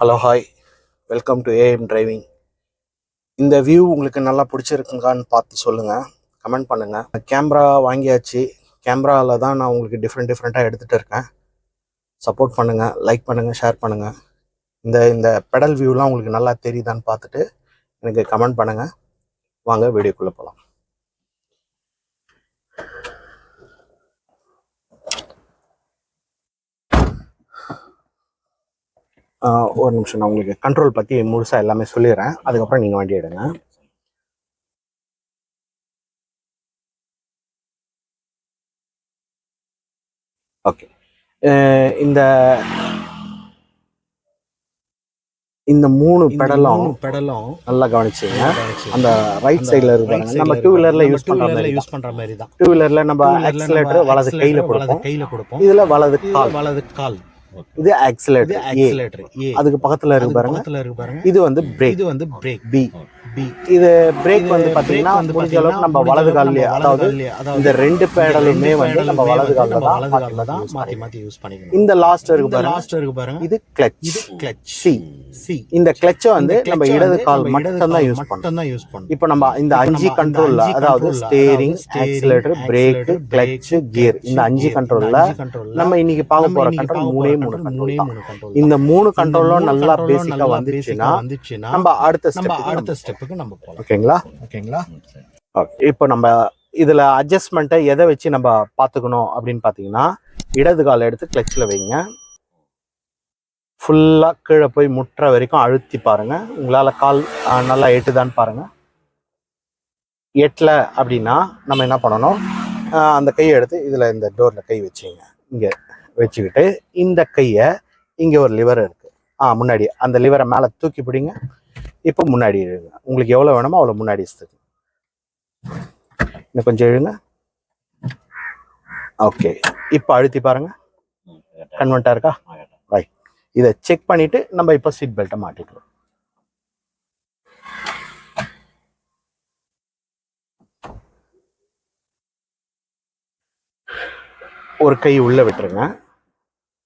Hello hi welcome to AM driving இந்த view உங்களுக்கு நல்லா பிடிச்சிருக்குங்கான்னு பார்த்து சொல்லுங்கள் கமெண்ட் பண்ணுங்கள் கேமரா வாங்கியாச்சு. கேமராவில் தான் நான் உங்களுக்கு டிஃப்ரெண்ட் டிஃப்ரெண்ட்டாக எடுத்துகிட்டு இருக்கேன். சப்போர்ட் பண்ணுங்கள் லைக் பண்ணுங்கள் ஷேர் பண்ணுங்கள் இந்த இந்த பெடல் வியூலாம் உங்களுக்கு நல்லா தெரியுதான்னு பார்த்துட்டு எனக்கு கமெண்ட் பண்ணுங்கள் வாங்க வீடியோக்குள்ளே போகலாம் ஒரு நிமிஷம் நான் உங்களுக்கு கண்ட்ரோல் பற்றி முழுசாக எல்லாமே சொல்லிடுறேன். அதுக்கப்புறம் நீங்கள் வண்டி எடுங்க. ஓகே இந்த இந்த மூணு பெடலும் பெடலும் நல்லா கவனிச்சுங்க. அந்த ரைட் சைடில் இருப்பாங்க. நம்ம டூ வீலர்ல யூஸ் பண்ற மாதிரி யூஸ் பண்ற மாதிரி தான். டூ வீலர்ல நம்ம ஆக்சிலேட்டர் வலது கையில கொடுப்போம். கையில கொடுப்போம். இதுல வலது கால். வலது கால். இது ஆக்சிலேட்டர் ஆக்சிலேட்டர் அதுக்கு பக்கத்துல இருக்கு பாருங்க. பக்கத்துல இருக்கு பாருங்க. இது வந்து பிரேக் இது வந்து பிரேக் பி பி இது பிரேக் வந்து பாத்தீங்கன்னா முடிஞ்ச அளவுக்கு நம்ம வலது கால்லயே அதாவது இந்த ரெண்டு பேடலுமே வந்து நம்ம வலது கால்ல தான் வலது கால்ல தான் மாத்தி மாத்தி யூஸ் பண்ணிக்கணும். இந்த லாஸ்ட் இருக்கு பாருங்க. லாஸ்ட் இருக்கு பாருங்க. இது கிளட்ச் இது கிளட்ச் சி சி இந்த கிளட்சை வந்து நம்ம இடது கால் மட்டும் தான் யூஸ் மட்டும் தான் யூஸ் பண்ணணும். இப்போ நம்ம இந்த அஞ்சு கண்ட்ரோல்ல அதாவது steering accelerator brake clutch gear இந்த அஞ்சு கண்ட்ரோல்ல நம்ம இன்னைக்கு பார்க்க போற கண்ட்ரோல் மூணே மூணு கண்ட்ரோல் இந்த. மூணு கண்ட்ரோலும் நல்லா பேசிக்கா வந்துச்சுன்னா நம்ம அடுத்த ஸ்டெப் அடுத்த ஸ்டெப்புக்கு நம்ம போலாம் ஓகேங்களா? ஓகேங்களா? ஓகே. இப்போ நம்ம இதுல அட்ஜஸ்ட்மெண்ட்டை எதை வச்சு நம்ம பார்த்துக்கணும் அப்படின்னு பார்த்தீங்கன்னா இடது கால் எடுத்து கிளச்சில் வைங்க. ஃபுல்லாக கீழே போய் முட்டுற வரைக்கும் அழுத்தி பாருங்க. உங்களால் கால் நல்லா எட்டுதான்னு பாருங்க. எட்டல அப்படின்னா நம்ம என்ன பண்ணணும்? அந்த கையை எடுத்து இதில் இந்த டோரில் கை வச்சுங்க. இங்கே. வச்சுக்கிட்டு இந்த கையை இங்கே ஒரு லிவர் இருக்குது ஆ முன்னாடி அந்த லிவரை மேலே தூக்கி பிடிங்க. இப்போ முன்னாடி இழுங்க. உங்களுக்கு எவ்வளோ வேணுமோ அவ்வளோ முன்னாடி இழுத்துங்க இன்னும் கொஞ்சம் இழுங்க. ஓகே. இப்போ அழுத்தி பாருங்க. கன்வெண்ட்டாக இருக்கா? ரைட் இதை செக் பண்ணிட்டு நம்ம இப்போ சீட் பெல்ட்டை மாட்டிக்கிறோம். ஒரு கை உள்ளே விட்டுருங்க.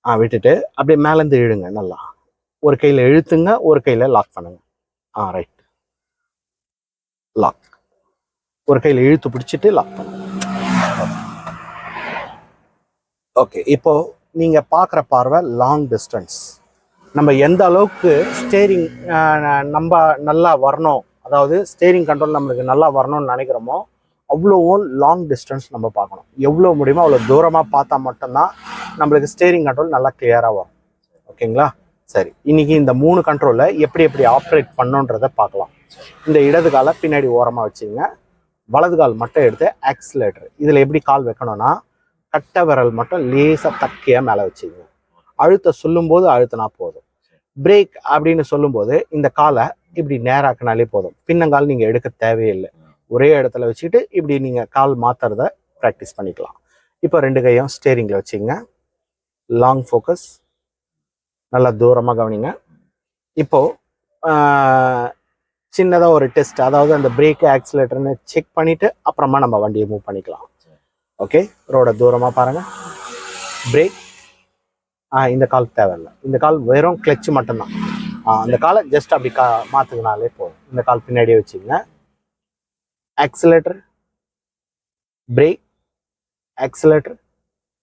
ஆ விட்டுட்டு அப்படியே மேலேருந்து இழுங்க நல்லா. ஒரு கையில் இழுத்துங்க ஒரு கையில் லாக் பண்ணுங்க. ஆ ரைட் லாக் ஒரு கையில் இழுத்து பிடிச்சிட்டு லாக் பண்ணுங்க. ஓகே இப்போ நீங்கள் பார்க்குற பார்வை லாங் டிஸ்டன்ஸ் நம்ம எந்த அளவுக்கு ஸ்டேரிங் நம்ம நல்லா வரணும் அதாவது ஸ்டேரிங் கண்ட்ரோல் நம்மளுக்கு நல்லா வரணும்னு நினைக்கிறோமோ அவ்வளோவும் லாங் டிஸ்டன்ஸ் நம்ம பார்க்கணும். எவ்வளோ முடியுமோ அவ்வளோ தூரமாக பார்த்தா மட்டும்தான் நம்மளுக்கு ஸ்டேரிங் கண்ட்ரோல் நல்லா கிளியராக வரும். ஓகேங்களா? சரி. இன்னைக்கு இந்த மூணு கண்ட்ரோலை எப்படி எப்படி ஆப்ரேட் பண்ணுன்றதை பார்க்கலாம். இந்த இடது காலை பின்னாடி ஓரமாக வச்சுங்க. வலது கால் மட்டும் எடுத்து ஆக்சிலேட்டர் இதில் எப்படி கால் வைக்கணும்னா கட்டை விரல் மட்டும் லேசாக தக்கையாக மேலே வச்சுக்கங்க அழுத்த சொல்லும்போது அழுத்தினா போதும். பிரேக் அப்படின்னு சொல்லும்போது இந்த காலை இப்படி நேராக்கினாலே போதும். பின்னங்கால் நீங்கள் எடுக்க தேவையில்லை. ஒரே இடத்துல வச்சுக்கிட்டு இப்படி நீங்கள் கால் மாற்றுறத ப்ராக்டிஸ் பண்ணிக்கலாம். இப்போ ரெண்டு கையும் ஸ்டேரிங்கில் வச்சுங்க. லாங் ஃபோக்கஸ் நல்லா தூரமாக கவனிங்க. இப்போது சின்னதாக ஒரு டெஸ்ட் அதாவது அந்த பிரேக் ஆக்சிலேட்டர்னு செக் பண்ணிவிட்டு அப்புறமா நம்ம வண்டியை மூவ் பண்ணிக்கலாம். ஓகே ரோட தூரமாக பாருங்கள் பிரேக் ஆ இந்த கால் தேவையில்லை. இந்த கால் வெறும் கிளச்சு மட்டும்தான். அந்த காலை ஜஸ்ட் அப்படி கா மாற்றுக்கினாலே போதும். இந்த கால் பின்னாடியே வச்சுக்கங்க. ஆக்சிலேட்டர் பிரேக் ஆக்சிலேட்டர்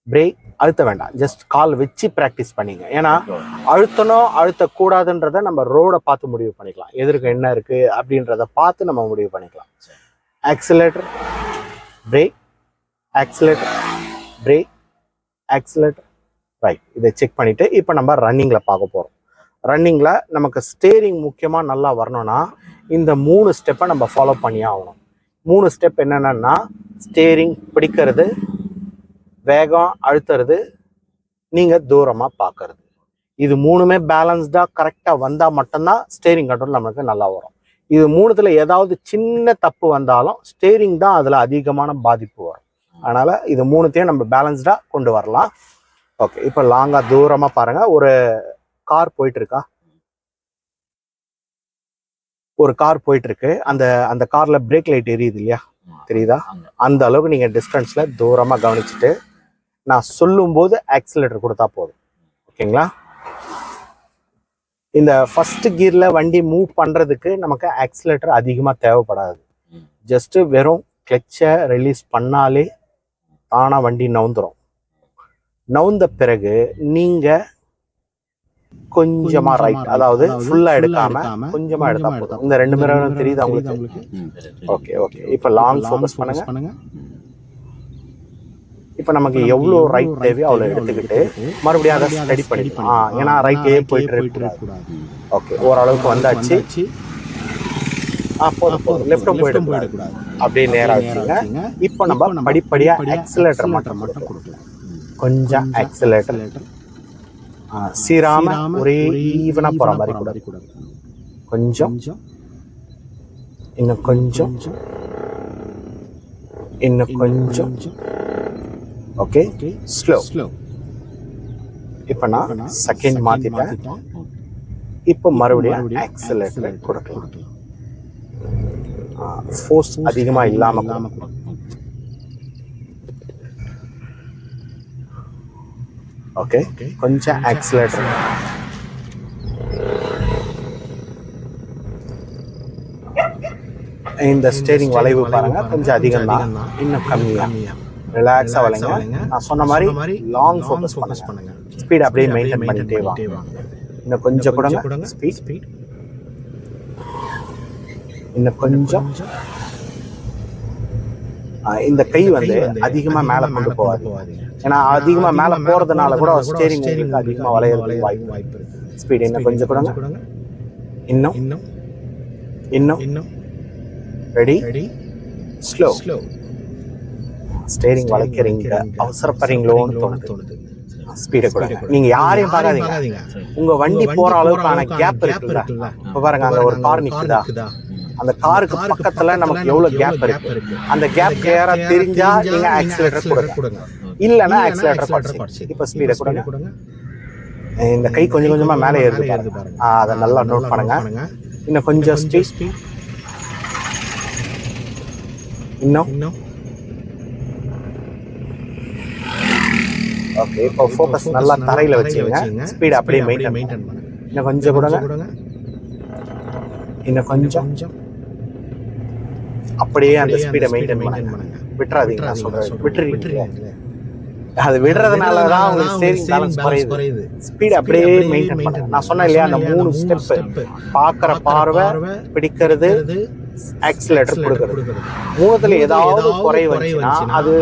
பிரேக் அழுத்த வேண்டாம். ஜஸ்ட் கால் வச்சு ப்ராக்டிஸ் பண்ணிங்க. ஏன்னா அழுத்தணும் அழுத்தக்கூடாதுன்றத நம்ம ரோடை பார்த்து முடிவு பண்ணிக்கலாம். எதிர்க்க என்ன இருக்குது அப்படின்றத பார்த்து நம்ம முடிவு பண்ணிக்கலாம். Accelerator brake accelerator brake accelerator right இதை செக் பண்ணிவிட்டு இப்போ நம்ம ரன்னிங்கில் பார்க்க போகிறோம் ரன்னிங்கில் நமக்கு ஸ்டேரிங் முக்கியமாக நல்லா வரணும்னா இந்த மூணு ஸ்டெப்பை நம்ம ஃபாலோ பண்ணியே ஆகணும். மூணு ஸ்டெப் என்னென்னா ஸ்டேரிங் பிடிக்கிறது வேகம் அழுத்துறது நீங்கள் தூரமாக பார்க்கறது இது மூணுமே பேலன்ஸ்டாக கரெக்டாக வந்தால் மட்டும்தான் ஸ்டேரிங் கண்ட்ரோல் நம்மளுக்கு நல்லா வரும். இது மூணுத்தில் ஏதாவது சின்ன தப்பு வந்தாலும் ஸ்டேரிங் தான் அதில் அதிகமான பாதிப்பு வரும். அதனால் இது மூணுத்தையும் நம்ம பேலன்ஸ்டாக கொண்டு வரலாம். ஓகே இப்போ லாங்காக தூரமாக பாருங்கள் ஒரு கார் போயிட்டுருக்கா ஒரு கார் போயிட்டு இருக்கு அந்த அந்த கார்ல பிரேக் லைட் எரியுது இல்லையா? தெரியுதா? அந்த அளவுக்கு நீங்க டிஸ்டன்ஸ்ல தூரமா கவனிச்சுட்டு நான் சொல்லும்போது ஆக்சிலேட்டர் கொடுத்தா போதும். ஓகேங்களா? இந்த ஃபர்ஸ்ட் கியர்ல வண்டி மூவ் பண்றதுக்கு நமக்கு ஆக்சிலேட்டர் அதிகமா தேவைப்படாது. ஜஸ்ட் வெறும் கிளச்சை ரிலீஸ் பண்ணாலே தானா வண்டி நவுந்துரும். நவுந்த பிறகு நீங்க கொஞ்சமா ரைட் அதாவது ஃபுல்லா எடுக்காம கொஞ்சமா எடுத்தா போதும். இந்த ரெண்டு மிரரும் தெரியுது உங்களுக்கு? ஓகே ஓகே இப்போ லாங் ஃபோக்கஸ் பண்ணுங்க. இப்போ நமக்கு எவ்வளோ ரைட் தேவையோ அவ்வளோ எடுத்துக்கிட்டு மறுபடியும் அதை ஸ்டடி பண்ணிக்கலாம். ஏன்னா ரைட்லயே போயிட்டு இருக்கக்கூடாது ஓகே ஓரளவுக்கு வந்தாச்சு. ஆ போதும் போதும். லெஃப்ட்டும் போயிடக்கூடாது. அப்படியே நேரா வச்சுங்க. இப்போ நம்ம படிப்படியா ஆக்சிலேட்டர் மட்டும் கொடுக்கலாம். கொஞ்சம் ஆக்சிலேட்டர் சீராம ஒரே ஈவனா போற மாதிரி கூட. கொஞ்சம். இன்னும் கொஞ்சம். இன்னும் கொஞ்சம். ஓகே? ஸ்லோ ஸ்லோ இப்போ நான் செகண்ட் மாத்திட்டேன். இப்போ மறுபடியும் ஆக்சிலேட்டர் கொடுக்கலாம். ஃபோர்ஸ் அதிகமா இல்லாம இல்லாம கொடுக்கலாம். ஓகே கொஞ்சம் ஆக்சிலேட்டர் இந்த ஸ்டேரிங் வளைவு பாருங்க. கொஞ்சம் அதிகம் தான் இன்னும் கம்மியா. ரிலாக்ஸா வளைங்க. நான் சொன்ன மாதிரி லாங் ஃபோக்கஸ் பண்ணுங்க. பண்ணுங்க. ஸ்பீட் அப்படியே மெயின்டைன் பண்ணிட்டே வாங்க இன்னும் கொஞ்சம் கொடுங்க. ஸ்பீட் ஸ்பீட் இன்னும் கொஞ்சம். இந்த கை வந்து அதிகமா மேல கொண்டு போகாது ஏன்னா அதிகமா மேல போறதுனால கூட ஸ்டேரிங் அதிகமா வளையறதுக்கு வாய்ப்பு வாய்ப்பு இருக்கு. ஸ்பீட் இன்னும் கொஞ்சம் கொடுங்க. இன்னும்? இன்னும்? இன்னும்? இன்னும்? Ready ready slow slow steering வளைக்கிறீங்க. அவசரப்படுறீங்களோன்னு தோணுது. ஸ்பீடை கொடுங்க. நீங்க யாரையும் பார்க்காதீங்க. உங்க வண்டி போற அளவுக்கான கேப் இருக்குல்ல இப்ப பாருங்க அங்க ஒரு கார் நிக்குதா? அந்த காருக்கு பக்கத்துல நமக்கு எவ்வளவு கேப் இருக்கு? அந்த கேப் கிளியரா தெரிஞ்சா நீங்க ஆக்சிலேட்டர் கொடுங்க. இல்லைன்னா ஆக்சிலேட்டர் குறைச்சி இப்ப ஸ்பீடை கொடுங்க. இந்த கை கொஞ்சம் கொஞ்சமா மேலே ஏறுது பாருங்க. அதை நல்லா நோட் பண்ணுங்க. இன்னும் கொஞ்சம் ஸ்பீட் இன்னும்? இன்னும். ஓகே இப்போ ஃபோக்கஸ் நல்லா தரையில வச்சுங்க ஸ்பீட் அப்படியே மெயின்டைன் பண்ணுங்க. இன்னும் கொஞ்சம் கொடுங்க. இன்னும் கொஞ்சம். கொஞ்சம். அப்படியே அந்த ஸ்பீடை மெயின்டைன் பண்ணுங்க. விட்டுறாதீங்க நான் சொல்றேன் விட்டுறீங்க. விட்டுறீங்க. அது விடுறதுனால தான் உங்களுக்கு ஸ்டேரிங் பேலன்ஸ் குறையுது. ஸ்பீட் அப்படியே மெயின்டைன் பண்ணுங்க நான் சொன்னேன் இல்லையா அந்த மூணு ஸ்டெப் பார்க்குற பார்வை பிடிக்கிறது ஆக்சிலேட்டர் கொடுக்கறது. மூணுத்துல ஏதாவது குறை வந்துச்சுன்னா அது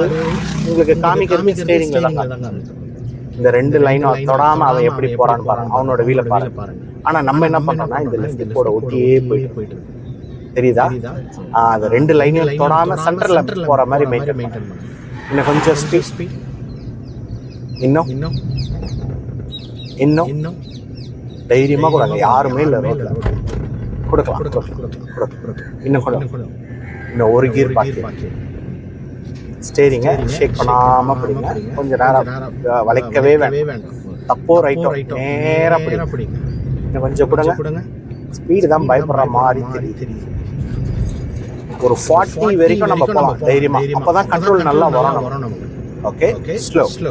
உங்களுக்கு காமிக்கிறது ஸ்டேரிங்ல தான் இந்த ரெண்டு லைனும் தொடாம அவன் எப்படி போறான்னு பாருங்க. அவனோட வீல பாருங்க. ஆனா நம்ம என்ன பண்றோம்னா இந்த லெஃப்ட் போட ஒட்டியே போயிட்டு போயிட்டு தெரியுதா? அது ரெண்டு லைனையும் தொடாம சென்டர்ல போற மாதிரி மெயின்டைன் இன்னும் கொஞ்சம் ஸ்பீட் இன்னும்? இன்னும்? இன்னும்? இன்னும்? தைரியமா கொடுங்க யாருமே இல்ல ரோட்ல. கொடுக்கலாம் கொடுக்கலாம் கொடுக்கலாம். இன்னும் கொஞ்சம் இன்னும் கொஞ்சம் இன்னும் ஒரு கீர் பாக்கி. ஸ்டேரிங்க ஷேக் பண்ணாம பிடிங்க. கொஞ்ச நேரம் வளைக்கவே வேண்டாம். தப்போ ரைட்டோ நேரா பிடிங்க. பிடிங்க. இன்னும் கொஞ்சம் கொடுங்க. ஸ்பீடு தான் பயப்படுற மாதிரி தெரியுது. ஒரு ஃபார்ட்டி வரைக்கும் நம்ம போகலாம். தைரியமா. அப்பதான் கண்ட்ரோல் நல்லா வரணும் okay slow slow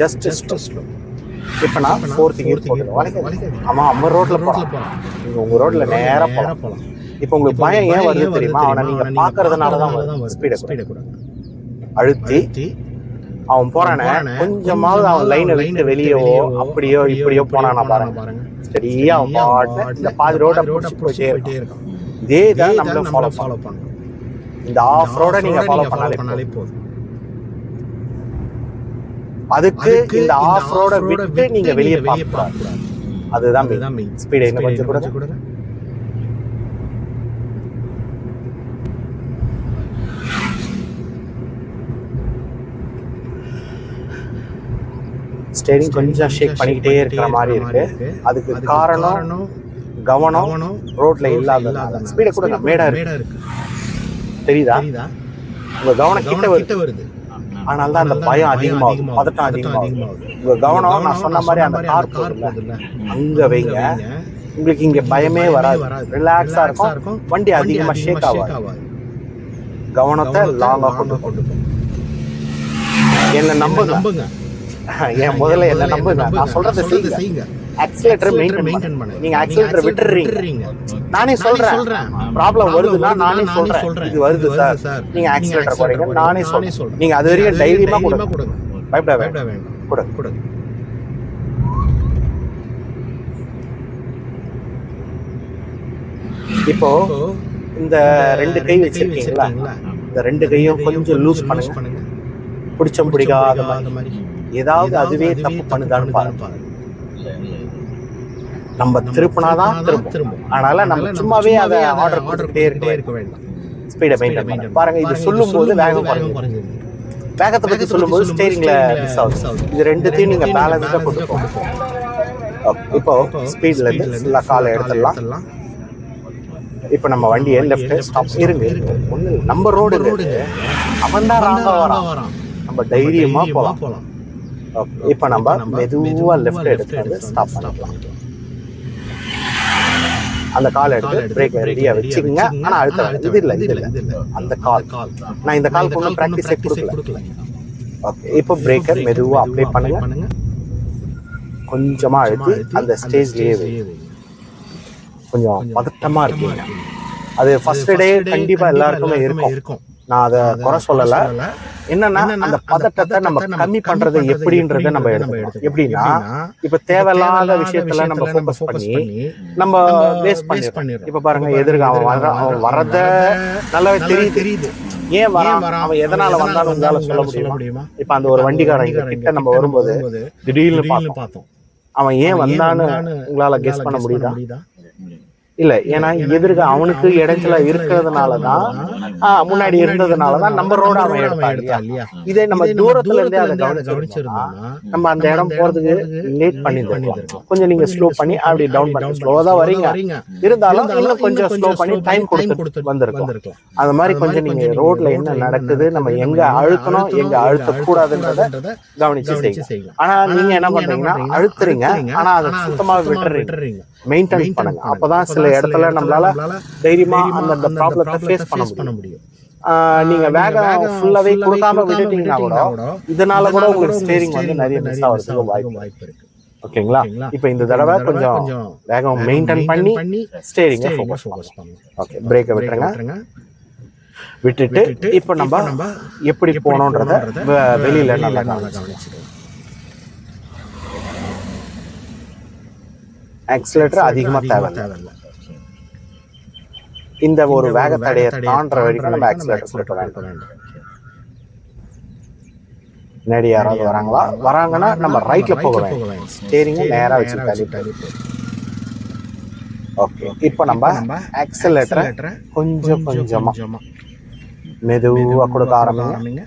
just just slow இப்போ நான் ஃபோர்த் கியர் போட்டு வளைக்க ஆமா நம்ம ரோட்ல போறோம் போலாம். நீங்க உங்க ரோட்ல நேரா போலாம். போலாம். இப்போ உங்களுக்கு பயம் ஏன் வருது தெரியுமா? அவனை நீங்க பாக்குறதுனால தான் வருது. ஸ்பீடை ஸ்பீடை கூட. அழுத்தி அவன் போறானே? கொஞ்சமாவது அவன் லைனை விட்டு வெளியவோ அப்படியோ இப்படியோ போனானா பாருங்க. பாருங்க. சரியா அவன் பாட்டு இந்த பாதி ரோட போயிட்டே இருக்கும். இருக்கான் இதே தான் நம்மளும் ஃபாலோ ஃபாலோ பண்ணணும் இந்த ஆஃப் ரோட நீங்க ஃபாலோ பண்ணாலே போதும். அதுக்கு இந்த ஆஃப் ரோட விட்டு நீங்க வெளியே பார்க்க கூடாது கூடாது அதுதான் அதுதான் மெயின் ஸ்பீடை இன்னும் கொஞ்சம் கூட கொடுங்க. ஸ்டேரிங் கொஞ்சம் ஷேக் பண்ணிக்கிட்டே இருக்கிற மாதிரி இருக்கு. அதுக்கு காரணம் கவனம் ரோட்ல இல்லாததுனால. ஸ்பீடை கொடுங்க மேடா இருக்கு. தெரியுதா? உங்க கவனம் கிட்ட வருது. ஆனால் தான் அந்த பயம் அதிகமாகும் பதட்டம் அதிகமாகும் உங்க கவனம் நான் சொன்ன மாதிரி அந்த கார் போகுதுல்ல அங்க வைங்க. உங்களுக்கு இங்க பயமே வராது. ரிலாக்ஸா இருக்கும். வண்டி அதிகமா ஷேக் ஆகாது. கவனத்தை லாங்கா கொண்டு கொண்டு. என்ன நம்புங்க. என் முதல்ல என்ன நம்புங்க. நான் சொல்றதை செய்யுங்க. ஆக்சிலேட்டர் மெயின்டைன் மெயின்டைன் பண்ணுங்க நீங்க ஆக்சிலேட்டர் விட்டுறீங்க. நானே சொல்றேன். ப்ராப்ளம் வருதுன்னா நானே சொல்றேன். இது வருது சார். நீங்க ஆக்சிலேட்டர் போறீங்க நானே சொல்றேன். நீங்க அது வரைக்கும் தைரியமா கொடுங்க. பயப்பட வேண்டாம். கொடுங்க. கொடுங்க. இப்போ இந்த ரெண்டு கை வச்சிருக்கீங்களா? இந்த ரெண்டு கையும் கொஞ்சம் லூஸ் பண்ணுங்க. பிடிச்சம் பிடிக்காத மாதிரி. ஏதாவது அதுவே தப்பு பண்ணுதான்னு பாருங்க. நம்ம திருப்பினாதான் திரும்பும். திரும்பும். அதனால நம்ம சும்மாவே அதை ஆர்டர் கொடுத்துட்டே இருக்க இருக்க வேண்டாம். ஸ்பீடை மெயின்டைன் பண்ணுங்க. பாருங்க இது சொல்லும் போது வேகம் குறைஞ்சு வேகத்தை பத்தி சொல்லும்போது ஸ்டேரிங்ல மிஸ் ஆகுது. இது ரெண்டுத்தையும் நீங்க பேலன்ஸ்டா கொண்டு போகணும் இப்போ ஸ்பீட்ல இருந்து ஃபுல்லா காலை எடுத்துடலாம். இப்போ நம்ம வண்டியை லெஃப்ட் ஸ்டாப் இருங்க ஒண்ணு நம்ம ரோடு அவன் தான் ராங்கா வரான். நம்ம தைரியமா Okay, இப்போ நம்ம மெதுவா லெஃப்ட் எடுத்து ஸ்டாப் பண்ணலாம் அந்த கால் எடுத்து பிரேக் ரெடியா வச்சுக்கோங்க. ஆனா அழுத்த இது இல்ல இது இல்ல. அந்த கால் நான் இந்த கால் ஒன்றும் ப்ராக்டிஸே கொடுக்கல. ஓகே இப்போ பிரேக்கர் மெதுவா அப்ளை பண்ணுங்க. பண்ணுங்க. கொஞ்சமா அழுத்தி அந்த ஸ்டேஜ்லயே கொஞ்சம் பதட்டமா இருக்கீங்க. அது ஃபர்ஸ்ட் டே கண்டிப்பா எல்லாருக்குமே இருக்கும். நான் அதை குறை சொல்லல. என்னன்னா அந்த பதட்டத்தை நம்ம கம்மி பண்றது எப்படின்றத நம்ம எடுத்துக்கணும். எப்படின்னா இப்ப தேவையில்லாத விஷயத்துல நம்ம ஃபோக்கஸ் பண்ணி நம்ம வேஸ்ட் பண்ணிடுறோம். இப்ப பாருங்க எதிர்க்க அவன் வர அவன் வர்றத நல்லாவே தெரியுது. தெரியுது. ஏன் வரான்? அவன் எதனால வந்தாலும் உங்களால சொல்ல முடியுமா? இப்ப அந்த ஒரு வண்டிக்காரன் கிட்ட நம்ம வரும்போது திடீர்னு பார்த்தோம் அவன் ஏன் வந்தான்னு உங்களால கெஸ் பண்ண முடியுதா? இல்ல ஏன்னா எதிர்க்க அவனுக்கு இடைஞ்சலா இருக்கிறதுனாலதான் முன்னாடி இருந்ததுனாலதான் நம்ம ரோட அவன் எடுத்தான் இல்லையா? இதே நம்ம தூரத்துல இருந்தே அதை கவனிச்சிருந்தோம்னா நம்ம அந்த இடம் போறதுக்கு லேட் பண்ணிருக்கோம் கொஞ்சம் நீங்க ஸ்லோ பண்ணி அப்படி டவுன் பண்ணி ஸ்லோவா தான் வரீங்க. இருந்தாலும் இன்னும் கொஞ்சம் ஸ்லோ பண்ணி டைம் கொடுத்து வந்திருக்கும். அது மாதிரி கொஞ்சம் நீங்க ரோட்ல என்ன நடக்குது நம்ம எங்க அழுத்தணும் எங்க அழுத்த கூடாதுன்றத கவனிச்சு செய்யுங்க. ஆனா நீங்க என்ன பண்றீங்கன்னா அழுத்துறீங்க. ஆனா அதை சுத்தமா விட்டுறீங்க. மெயின்டைன் பண்ணுங்க. அப்பதான் சில இடத்துல நம்மளால தைரியமா அந்த ப்ராப்ளத்தை ஃபேஸ் பண்ண முடியும். நீங்க வேகம் ஃபுல்லாவே கொடுக்காம விட்டுட்டீங்கன்னா கூட இதனால கூட உங்களுக்கு ஸ்டேரிங் வந்து நிறைய மிஸ் ஆகிறதுக்கு வாய்ப்பு இருக்கு. ஓகேங்களா? இப்போ இந்த தடவை கொஞ்சம் வேகம் மெயின்டைன் பண்ணி ஸ்டேரிங்க ஃபோக்கஸ் பண்ணணும். ஓகே பிரேக்கை விட்டுருங்க. விட்டுட்டு இப்போ நம்ம எப்படி வெ- வெளியில நல்லா நல்லா கவனிச்சு கவனிச்சுக்கணும். ஆக்சிலேட்டர் அதிகமா தேவை தேவையில்ல. இந்த ஒரு வேக தடையை தாண்டுற வரைக்கும் நம்ம ஆக்சிலேட்டர் accelerator வேண்டாம். முன்னாடி யாராவது வராங்களா வராங்கன்னா நம்ம ரைட்ல போக வேண்டாம். ஸ்டேரிங்க நேரா வச்சு நேரா தள்ளி வச்சு தள்ளி போடு. ஓகே இப்போ நம்ம ஆக்சிலேட்டரை கொஞ்சம் கொஞ்சமா கொஞ்சமா மெதுவா கொடுக்க ஆரம்பிங்க.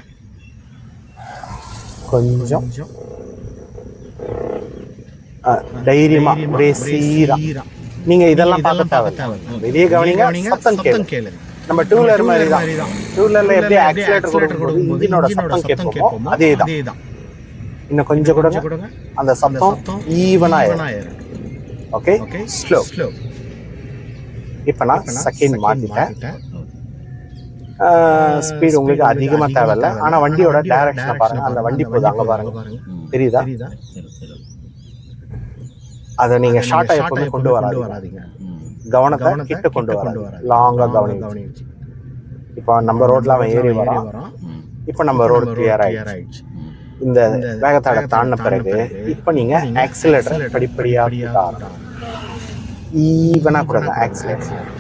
கொஞ்சம் தைரியமா ஒரே சீரா. நீங்க இதெல்லாம் பார்க்க தேவை. வெளியே கவனிங்க சத்தம் கேளு. நம்ம டூ வீலர் மாதிரி தான். டூ வீலர்ல எப்படி ஆக்சிலேட்டர் கொடுக்கும்போது இன்ஜினோட சத்தம் கேட்போமோ அதே தான். இன்னும் கொஞ்சம் கொடுங்க கொடுங்க. அந்த சத்தம் ஈவனா. ஓகே? ஸ்லோ. இப்போ நான் செகண்ட் மாத்திட்டேன். ஸ்பீடு உங்களுக்கு அதிகமா தேவையில்ல ஆனா வண்டியோட டைரக்ஷனை பாருங்க அந்த வண்டி போகுது அங்க பாருங்க தெரியுதா? அதை நீங்க அதை ஷார்ட்டா நீங்க எப்பவுமே கொண்டு வராதீங்க. வராதீங்க. கவனத்தை கிட்ட கொண்டு கிட்ட வராது வராது. லாங்கா லாங்கா கவனிங்க. கவனிச்சு. இப்போ நம்ம ரோட்ல அவன் ஏறி வரான். இப்போ நம்ம ரோடு கிளியர் ஆயிடுச்சு. இந்த வேகத்தடை தாண்டின பிறகு இப்போ நீங்க நீங்க ஆக்சிலேட்டர் accelerator படிப்படியா படிப்படியா கொடுக்க ஆரம்பிங்க. ஈவனா கொடுங்க ஆக்சிலேட்டர்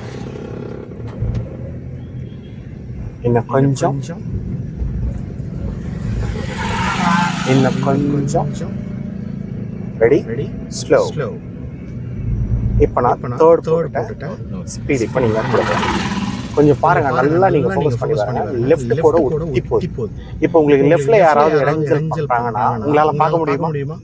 இன்னும் கொஞ்சம். இன்னும் கொஞ்சம். ரெடி ரெடி ஸ்லோ ஸ்லோ இப்போ நான் தேர்ட் போட்டுட்டேன். ஸ்பீட் இப்போ நீங்க கொடுங்க கொஞ்சம் பாருங்க நல்லா நீங்க ஃபோக்கஸ் பண்ணி பாருங்க லெஃப்ட் கூட ஒட்டி போகுது. இப்போ உங்களுக்கு லெஃப்ட்ல யாராவது இடைஞ்சல் பண்றாங்கன்னா உங்களால பார்க்க முடியுமா?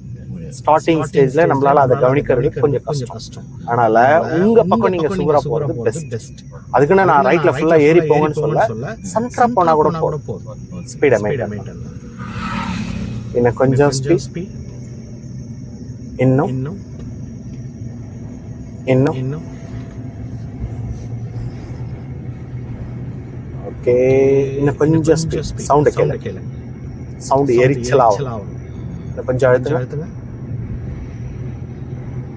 ஸ்டார்டிங் ஸ்டேஜ்ல நம்மளால அதை கவனிக்கிறது கொஞ்சம் கஷ்டம். அதனால உங்க பக்கம் நீங்க சுகரா போறது பெஸ்ட் பெஸ்ட் அதுக்குன்னு நான் ரைட்ல ஃபுல்லா ஏறி போங்கன்னு சொல்ல சென்டரா போனா கூட போதும். போதும். ஸ்பீடை மெயின்டைன் இன்னும் கொஞ்சம் ஸ்பீட் இன்னும் இன்னும் இன்னும் இன்னும் ஓகே இன்னும் கொஞ்சம் சவுண்ட் கேளு கேளு சவுண்ட் எரிச்சலாகும் இன்னும் கொஞ்சம் அழுத்துங்க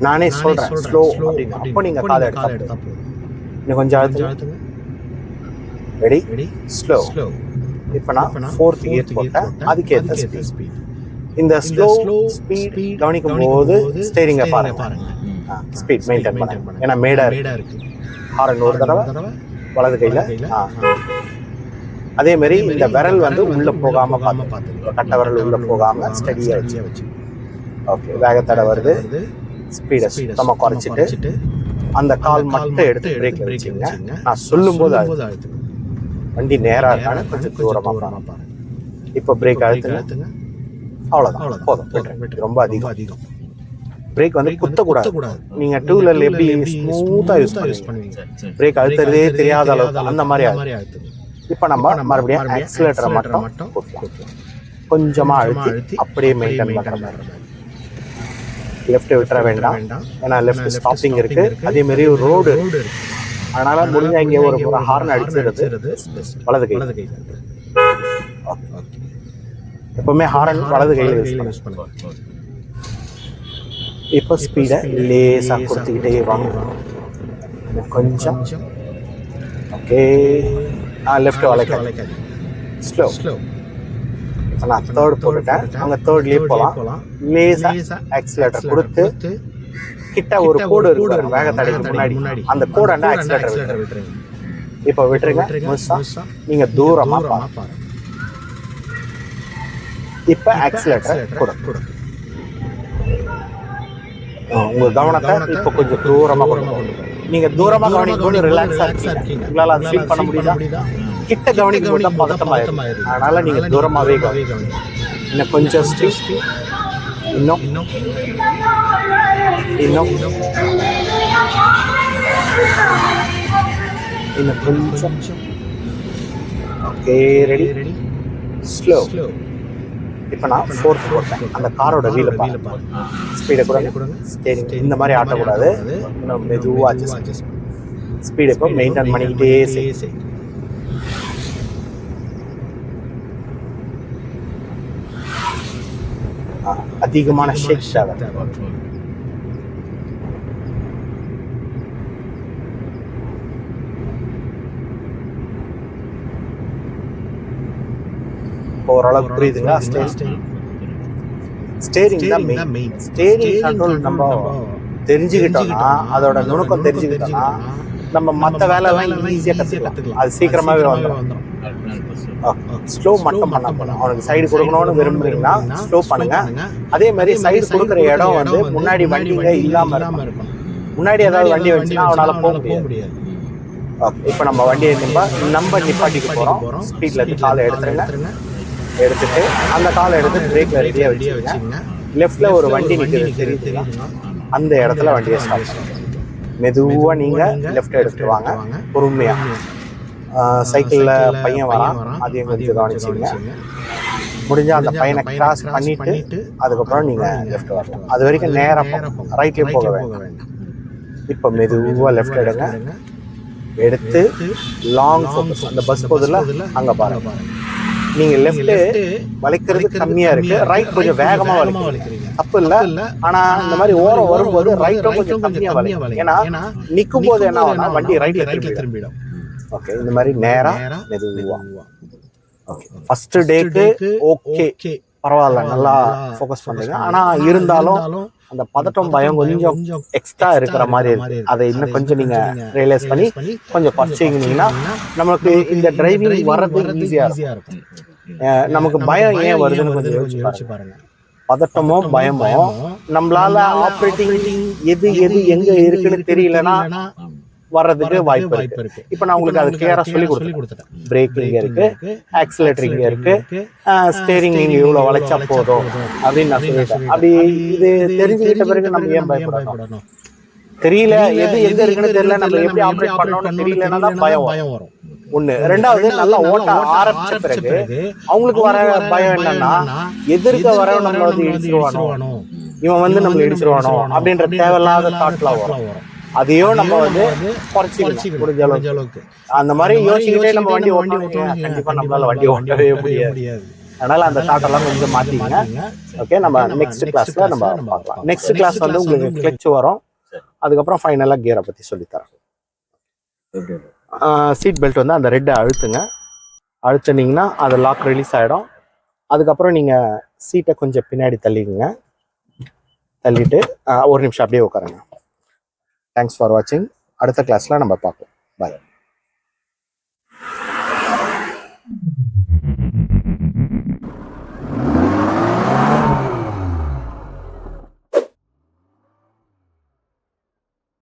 நானே சொல்றேன் ஸ்லோ அப்படின்னு அப்போ நீங்க காலை எடுத்தா போதும். இன்னும் கொஞ்சம் அழுத்துங்க ரெடி ஸ்லோ இப்போ நான் ஃபோர்த் கியர் போட்டேன் அதுக்கேற்ற ஸ்பீட் இந்த ஸ்லோ ஸ்பீட் கவனிக்கும் போது ஸ்டேரிங்கை பாருங்க. பாருங்க. ஸ்பீட் மெயின்டைன் பண்ணுங்க. ஏன்னா மேடா இருக்கு. ஹாரன் ஒரு தடவை வலது கையில. அதே மாதிரி இந்த விரல் வந்து உள்ள போகாம பார்த்து கட்ட விரல் உள்ள போகாம ஸ்டடியா வச்சு. வச்சு. ஓகே வேகத்தடை வருது. ஸ்பீடை சுத்தமா குறைச்சிட்டு அந்த கால் மட்டும் எடுத்து பிரேக்ல வச்சுங்க. நான் சொல்லும் போது அது வண்டி நேரா இருக்கான்னு கொஞ்சம் தூரமா பாருங்க. இப்போ பிரேக் அழுத்துங்க. அவ்வளவுதான். போதும் விட்டுருங்க. ரொம்ப அதிகம். அதிகம். பிரேக் வந்து குத்தக்கூடாது. நீங்க டூ வீலர்ல எப்படி ஸ்மூத்தா யூஸ் பண்ணுவீங்க? பிரேக் அழுத்துறதே தெரியாத அளவுக்கு அந்த மாதிரி ஆகுது அழுத்துது இப்போ நம்ம மறுபடியும் ஆக்சிலேட்டரை மட்டும். கொஞ்சமா அழுத்தி அப்படியே மெயின்டைன் பண்ற மாதிரி. லெஃப்ட் விட்டுற வேண்டாம். ஏன்னா லெஃப்ட் ஸ்டாப்பிங் இருக்கு. அதே மாதிரி ரோடு அதனால முடிஞ்ச இங்க ஒரு ஹார்ன் அடிச்சிருது. வலது கை. கையில எப்பவுமே ஹார்ன் வலது கையில யூஸ் பண்ணுங்க. இப்போ ஸ்பீடை லேசா கொடுத்துக்கிட்டே வாங்க. கொஞ்சம். ஓகே ஆ லெஃப்ட் வளைக்க ஸ்லோ ஸ்லோ நான் தேர்ட் போட்டுட்டேன். அங்க தேர்ட்லயே போலாம். லேசா ஆக்சிலேட்டர் கொடுத்து கிட்ட ஒரு கோடு இருக்கு பாருங்க, வேகத்தடைக்கு முன்னாடி. அந்த கோடு அண்ட ஆக்சிலேட்டர் விட்டுருங்க. இப்போ விட்டுருங்க. முழுசா. முழுசா. நீங்க தூரமா பாருங்க. தூரமா பாருங்க. இப்போ ஆக்சிலேட்டர் கொடுங்க. கூட ஆ, உங்க கவனத்தை இப்போ கொஞ்சம் தூரமா கொண்டு போங்க. நீங்க தூரமா கவனிக்கும் ரிலாக்ஸா இருக்கீங்க. உங்களால அதை ஃபீல் பண்ண முடியுதா? கிட்ட கவனிக்கும் போது தான் பதட்டமா இருக்கு. அதனால நீங்க தூரமாவே கவனிங்க. இன்னும் கொஞ்சம் ஸ்பீட் இன்னும்? இன்னும்? இன்னும்? இன்னும்? கொஞ்சம். Okay ready ready slow slow இப்போ நான் ஃபோர்த் போட்டேன். அந்த காரோட வீல பாருங்க. ஸ்பீடை கூட ஸ்டேரிங் இந்த மாதிரி ஆட்டக்கூடாது இன்னும் மெதுவாக adjust ஸ்பீடை இப்போ மெயின்டைன் பண்ணிக்கிட்டே ஆ, அதிகமான ஷேக் தேவை. இப்போ ஓரளவுக்கு புரியுதுங்களா? ஸ்டேரிங் தான் மெயின் ஸ்டேரிங் கண்ட்ரோல் நம்ம தெரிஞ்சுக்கிட்டோம்னா அதோட நுணுக்கம் தெரிஞ்சுக்கிட்டோம்னா நம்ம மற்ற வேலைலாம் ஈஸியாக கற்றுக்கலாம் அது சீக்கிரமாகவே வந்துடும் ஸ்லோ மட்டும் பண்ண போகலாம் அவனுக்கு சைடு கொடுக்கணும்னு விரும்புறீங்கன்னா ஸ்லோ பண்ணுங்க. அதே மாதிரி சைடு கொடுக்குற இடம் வந்து முன்னாடி வண்டிங்க இல்லாம இருக்கும். முன்னாடி ஏதாவது வண்டி வந்துச்சுன்னா அவனால போக முடியாது. இப்போ நம்ம வண்டியை நிப்பா நம்ம நிப்பாட்டிக்கு போறோம். ஸ்பீட்ல இருந்து காலை எடுத்துருங்க. எடுத்துட்டு அந்த காலை எடுத்து பிரேக்ல ரெடியா வச்சுக்கோங்க லெஃப்ட்ல ஒரு வண்டி நிக்குது தெரியுதுங்களா அந்த இடத்துல வண்டியை ஸ்டாப் பண்ணுங்க மெதுவா நீங்க லெஃப்ட் எடுத்துட்டு வாங்க. பொறுமையா. சைக்கிள்ல பையன் வரான். அதையும் கொஞ்சம் கவனிச்சுங்க முடிஞ்சா அந்த பையனை கிராஸ் பண்ணிட்டு அதுக்கப்புறம் நீங்க லெஃப்ட் வரலாம் அது வரைக்கும் நேரா ரைட்லயே போக வேண்டாம். இப்போ மெதுவா லெஃப்ட் எடுங்க. எடுத்து லாங் ஃபோக்கஸ் அந்த பஸ் போதுல அங்க பாருங்க. நீங்க லெஃப்ட் வளைக்கிறது கம்மியா இருக்கு. ரைட் கொஞ்சம் வேகமா வளைக்கிறீங்க. தப்பு இல்ல. ஆனா இந்த மாதிரி ஓரம் வரும்போது ரைட்டும் கொஞ்சம் கம்மியா வளைக்கும். ஏன்னா நிக்கும் போது என்ன ஆகும்னா வண்டி ரைட்ல திரும்பி திரும்பிடும். ஓகே இந்த மாதிரி நேரா மெதுவா. ஓகே ஃபர்ஸ்ட் டேக்கு ஓகே பரவாயில்ல நல்லா ஃபோக்கஸ் பண்றீங்க. ஆனா இருந்தாலும் அந்த பதட்டம் பயம் கொஞ்சம் எக்ஸ்ட்ரா இருக்கிற மாதிரி இருக்கு. அதை இன்னும் கொஞ்சம் நீங்க ரியலைஸ் பண்ணி கொஞ்சம் குறைச்சிங்கன்னா நமக்கு இந்த டிரைவிங் வர்றது ஈஸியா இருக்கும். நமக்கு பயம் ஏன் வருதுன்னு கொஞ்சம் யோசிச்சு பாருங்க. பதட்டமோ பயமோ நம்மளால ஆப்ரேட்டிங் எது எது எங்க இருக்குன்னு தெரியலன்னா வர்றதுக்கு வாய்ப்பு இருக்கு. இப்போ நான் உங்களுக்கு அது கிளியரா சொல்லி கொடுத்துட்டேன். பிரேக் இங்க இருக்கு ஆக்சிலேட்டர் இங்க இருக்கு ஸ்டேரிங் நீங்க இவ்வளவு வளைச்சா போதும் அப்படின்னு நான் சொல்லிட்டேன். அப்படி இது தெரிஞ்சுக்கிட்ட பிறகு நம்ம ஏன் பயப்படணும்? தெரியல எது எங்க இருக்குன்னு தெரியல நம்ம எப்படி ஆப்ரேட் பண்ணணும்னு தெரியலன்னா தான் பயம் வரும். பயம் வரும். ஒண்ணு. ரெண்டாவது நல்லா ஓட்ட ஆரம்பிச்ச பிறகு அவங்களுக்கு வர பயம் என்னன்னா எதிர்க்க வர நம்ம வந்து இடிச்சிருவானோ? இவன் வந்து நம்மள இடிச்சிருவானோ? அப்படின்ற தேவையில்லாத தாட்ல வரும். அதையும் நம்ம வந்து குறைச்சிக்கணும் முடிஞ்ச அளவுக்கு. அந்த மாதிரி யோசிச்சுக்கிட்டே நம்ம வண்டி ஓட்டி கண்டிப்பா நம்மளால வண்டி ஓட்டவே முடியாது. அதனால அந்த தாட்டெல்லாம் கொஞ்சம் மாத்திங்க ஓகே நம்ம நெக்ஸ்ட் கிளாஸ்ல நம்ம பார்க்கலாம். நெக்ஸ்ட் கிளாஸ் வந்து உங்களுக்கு கிளச் வரும். அதுக்கப்புறம் ஃபைனலாக கியரை பற்றி சொல்லித்தரேன். சீட் பெல்ட் வந்து அந்த ரெட்டை அழுத்துங்க. அழுத்துனீங்கன்னா அது லாக் ரிலீஸ் ஆகிடும் அதுக்கப்புறம் நீங்கள் சீட்டை கொஞ்சம் பின்னாடி தள்ளிக்குங்க தள்ளிட்டு ஒரு நிமிஷம் அப்படியே உட்காருங்க. தேங்க்ஸ் ஃபார் வாட்சிங் அடுத்த கிளாஸில் நம்ம பார்ப்போம். பாய்